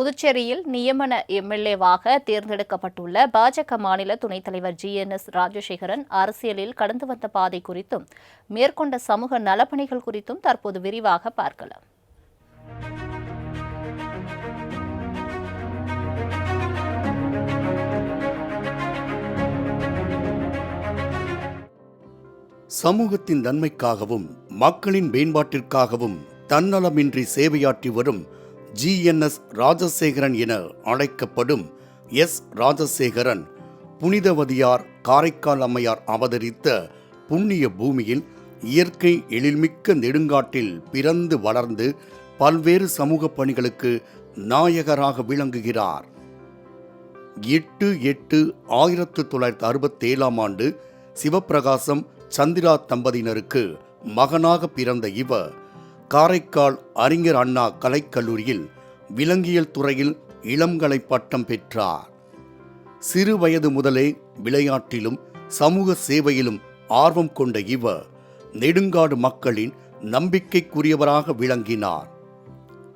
புதுச்சேரியில் நியமன எம்எல்ஏவாக தேர்ந்தெடுக்கப்பட்டுள்ள பாஜக மாநில துணைத் தலைவர் ஜி. என். எஸ். ராஜசேகரன் அரசியலில் கடந்து வந்த பாதை குறித்தும் மேற்கொண்ட சமூக நலப்பணிகள் குறித்தும் தற்போது விரிவாக பார்க்கலாம். சமூகத்தின் நன்மைக்காகவும் மக்களின் மேம்பாட்டிற்காகவும் தன்னலமின்றி சேவையாற்றி வரும் ஜிஎன்எஸ் ராஜசேகரன் என அழைக்கப்படும் எஸ் ராஜசேகரன் புனிதவதியார் காரைக்கால் அம்மையார் அவதரித்த புண்ணிய பூமியில் இயற்கை எழில்மிக்க நெடுங்காட்டில் பிறந்து வளர்ந்து பல்வேறு சமூக பணிகளுக்கு நாயகராக விளங்குகிறார். எட்டு எட்டு ஆயிரத்து தொள்ளாயிரத்து அறுபத்தேழாம் ஆண்டு சிவப்பிரகாசம் சந்திரா தம்பதியினருக்கு மகனாக பிறந்த இவர் காரைக்கால் அறிஞர் அண்ணா கலைக்கல்லூரியில் விலங்கியல் துறையில் இளங்கலை பட்டம் பெற்றார். சிறு வயது முதலே விளையாட்டிலும் சமூக சேவையிலும் ஆர்வம் கொண்ட இவர் நெடுங்காடு மக்களின் நம்பிக்கைக்குரியவராக விளங்கினார்.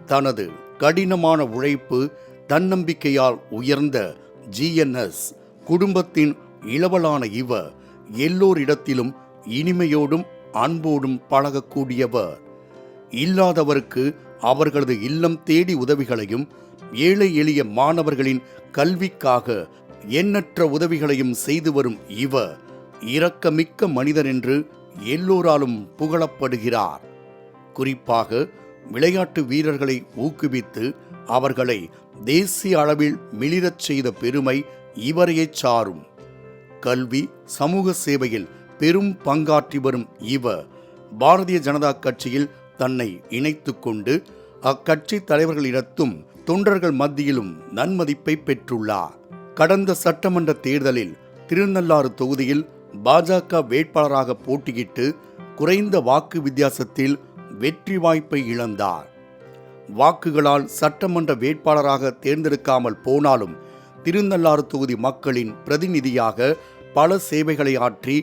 தனது கடினமான உழைப்பு தன்னம்பிக்கையால் உயர்ந்த ஜிஎன்எஸ் குடும்பத்தின் இளவலான இவர் எல்லோரிடத்திலும் இனிமையோடும் அன்போடும் பழகக்கூடியவர். இல்லாதவருக்கு அவர்களது இல்லம் தேடி உதவிகளையும் ஏழை எளிய மாணவர்களின் கல்விக்காக எண்ணற்ற உதவிகளையும் செய்து வரும் இவர் இரக்கமிக்க மனிதர் என்று எல்லோராலும் புகழப்படுகிறார். குறிப்பாக விளையாட்டு வீரர்களை ஊக்குவித்து அவர்களை தேசிய அளவில் மிளிரச் செய்த பெருமை இவரையே சாரும். கல்வி சமூக சேவையில் பெரும் பங்காற்றி வரும் இவர் பாரதிய ஜனதா கட்சியில் தன்னை இணைத்து கொண்டு அக்கட்சி தலைவர்களிடத்தும் தொண்டர்கள் மத்தியிலும் நன்மதிப்பை பெற்றுள்ளார். கடந்த சட்டமன்ற தேர்தலில் திருநள்ளாறு தொகுதியில் பாஜக வேட்பாளராக போட்டியிட்டு குறைந்த வாக்கு வித்தியாசத்தில் வெற்றி வாய்ப்பை இழந்தார். வாக்குகளால் சட்டமன்ற வேட்பாளராக தேர்ந்தெடுக்காமல் போனாலும் திருநள்ளாறு தொகுதி மக்களின் பிரதிநிதியாக பல சேவைகளை ஆற்றி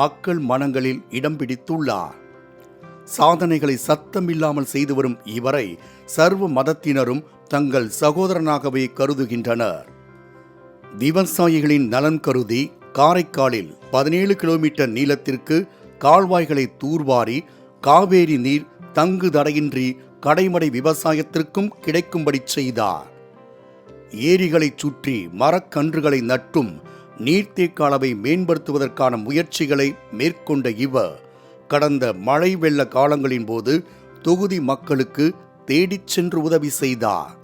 மக்கள் மனங்களில் இடம் பிடித்துள்ளார். சாதனைகளை சத்தமில்லாமல் செய்து வரும் இவரை சர்வ மதத்தினரும் தங்கள் சகோதரனாகவே கருதுகின்றனர். விவசாயிகளின் நலன் கருதி காரைக்காலில் பதினேழு கிலோமீட்டர் நீளத்திற்கு கால்வாய்களை தூர்வாரி காவேரி நீர் தங்கு தடையின்றி கடைமடை விவசாயத்திற்கும் கிடைக்கும்படி செய்தார். ஏரிகளைச் சுற்றி மரக்கன்றுகளை நட்டும் நீர்த்தேக்க அளவை மேம்படுத்துவதற்கான முயற்சிகளை மேற்கொண்ட இவர் கடந்த மழை வெள்ள காலங்களின் போது தொகுதி மக்களுக்கு தேடிச் சென்று உதவி செய்தார்.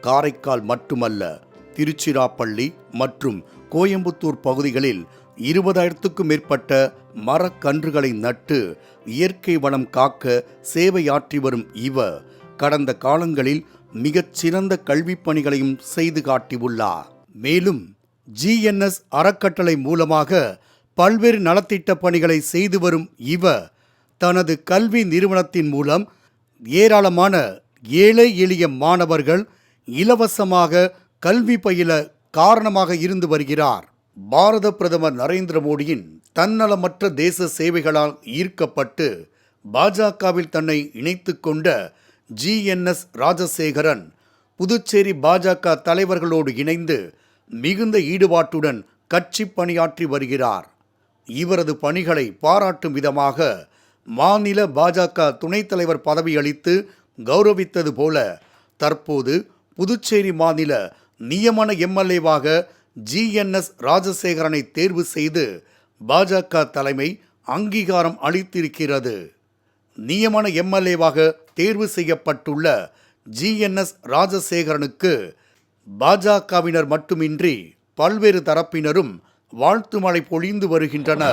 காரைக்கால் மட்டுமல்ல திருச்சிராப்பள்ளி மற்றும் கோயம்புத்தூர் பகுதிகளில் இருபதாயிரத்துக்கும் மேற்பட்ட மரக்கன்றுகளை நட்டு இயற்கை வளம் காக்க சேவையாற்றி வரும் இவர் கடந்த காலங்களில் மிகச்சிறந்த கல்விப் பணிகளையும் செய்து காட்டியுள்ளார். மேலும் ஜிஎன்எஸ் அறக்கட்டளை மூலமாக பல்வேறு நலத்திட்ட பணிகளை செய்து வரும் இவர் தனது கல்வி நிறுவனத்தின் மூலம் ஏராளமான ஏழை எளிய மாணவர்கள் இலவசமாக கல்வி பயில காரணமாக இருந்து வருகிறார். பாரத பிரதமர் நரேந்திர மோடியின் தன்னலமற்ற தேச சேவைகளால் ஈர்க்கப்பட்டு பாஜகவில் தன்னை இணைத்து கொண்ட ஜிஎன்எஸ் ராஜசேகரன் புதுச்சேரி பாஜக தலைவர்களோடு இணைந்து மிகுந்த ஈடுபாட்டுடன் கட்சி பணியாற்றி வருகிறார். இவரது பணிகளை பாராட்டும் விதமாக மாநில பாஜக துணைத் தலைவர் பதவியளித்து கௌரவித்தது போல தற்போது புதுச்சேரி மாநில நியமன எம்எல்ஏவாக ஜிஎன்எஸ் ராஜசேகரனை தேர்வு செய்து பாஜக தலைமை அங்கீகாரம் அளித்திருக்கிறது. நியமன எம்எல்ஏவாக தேர்வு செய்யப்பட்டுள்ள ஜிஎன்எஸ் ராஜசேகரனுக்கு பாஜகவினர் மட்டுமின்றி பல்வேறு தரப்பினரும் வாழ்த்து மழை பொழிந்து வருகின்றன.